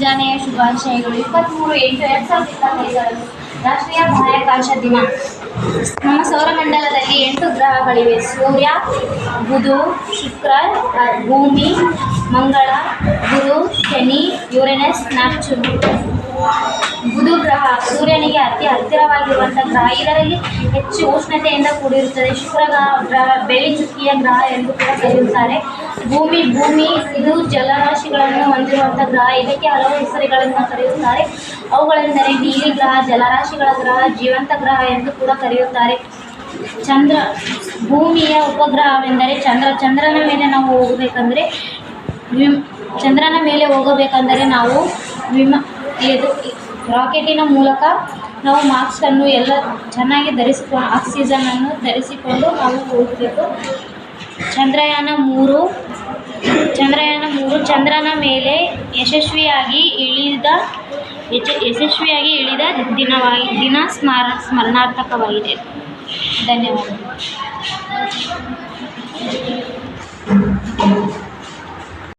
ಮುಂಜಾನೆಯ ಶುಭಾಶಯಗಳು. ಇಪ್ಪತ್ತ್ಮೂರು ಎಂಟು, ಎರಡು ಸಾವಿರದ ಇಪ್ಪತ್ತೈದರಂದು ರಾಷ್ಟ್ರೀಯ ಬಾಹ್ಯಾಕಾಶ ದಿನ. ನಮ್ಮ ಸೌರಮಂಡಲದಲ್ಲಿ ಎಂಟು ಗ್ರಹಗಳಿವೆ. ಸೂರ್ಯ, ಬುಧ, ಶುಕ್ರ ಭೂಮಿ, ಮಂಗಳ, ಗುರು, ಶನಿ, ಯುರೆನಸ್ ನ್ಯಾಪ್ಚೂನ್ ಬುಧ ಗ್ರಹ ಸೂರ್ಯನಿಗೆ ಅತಿ ಹತ್ತಿರವಾಗಿರುವಂಥ ಗ್ರಹ. ಇದರಲ್ಲಿ ಹೆಚ್ಚು ಉಷ್ಣತೆಯಿಂದ ಕೂಡಿರುತ್ತದೆ. ಶುಕ್ರ ಗ್ರಹ ಗ್ರಹ ಬೆಳ್ಳಿ ಚುಕ್ಕಿಯ ಗ್ರಹ ಎಂದು ಕೂಡ ಕರೆಯುತ್ತಾರೆ. ಭೂಮಿ ಭೂಮಿ, ಇದು ಜಲರಾಶಿಗಳನ್ನು ಹೊಂದಿರುವಂಥ ಗ್ರಹ. ಇದಕ್ಕೆ ಹಲವು ಹೆಸರುಗಳನ್ನು ಕರೆಯುತ್ತಾರೆ. ಅವುಗಳೆಂದರೆ ನೀಲಿ ಗ್ರಹ, ಜಲರಾಶಿಗಳ ಗ್ರಹ, ಜೀವಂತ ಗ್ರಹ ಎಂದು ಕೂಡ ಕರೆಯುತ್ತಾರೆ. ಚಂದ್ರ, ಭೂಮಿಯ ಉಪಗ್ರಹವೆಂದರೆ ಚಂದ್ರ. ಚಂದ್ರನ ಮೇಲೆ ನಾವು ಹೋಗಬೇಕಂದ್ರೆ ವಿಮ್, ಚಂದ್ರನ ಮೇಲೆ ಹೋಗಬೇಕಂದರೆ ನಾವು ವಿಮ ಇದು ರಾಕೆಟಿನ ಮೂಲಕ ನಾವು ಮಾಸ್ಕನ್ನು ಎಲ್ಲ ಚೆನ್ನಾಗಿ ಧರಿಸಿಕೊಂಡು ಆಕ್ಸಿಜನನ್ನು ಧರಿಸಿಕೊಂಡು ನಾವು ಹೋಗಬೇಕು. ಚಂದ್ರಯಾನ ಮೂರು ಚಂದ್ರಯಾನ ಮೂರು ಚಂದ್ರನ ಮೇಲೆ ಯಶಸ್ವಿಯಾಗಿ ಇಳಿದ ಯಶ ಯಶಸ್ವಿಯಾಗಿ ಇಳಿದ ದಿನವಾಗಿ ದಿನ ಸ್ಮಾರ ಸ್ಮರಣಾರ್ಥಕವಾಗಿದೆ. ಧನ್ಯವಾದಗಳು.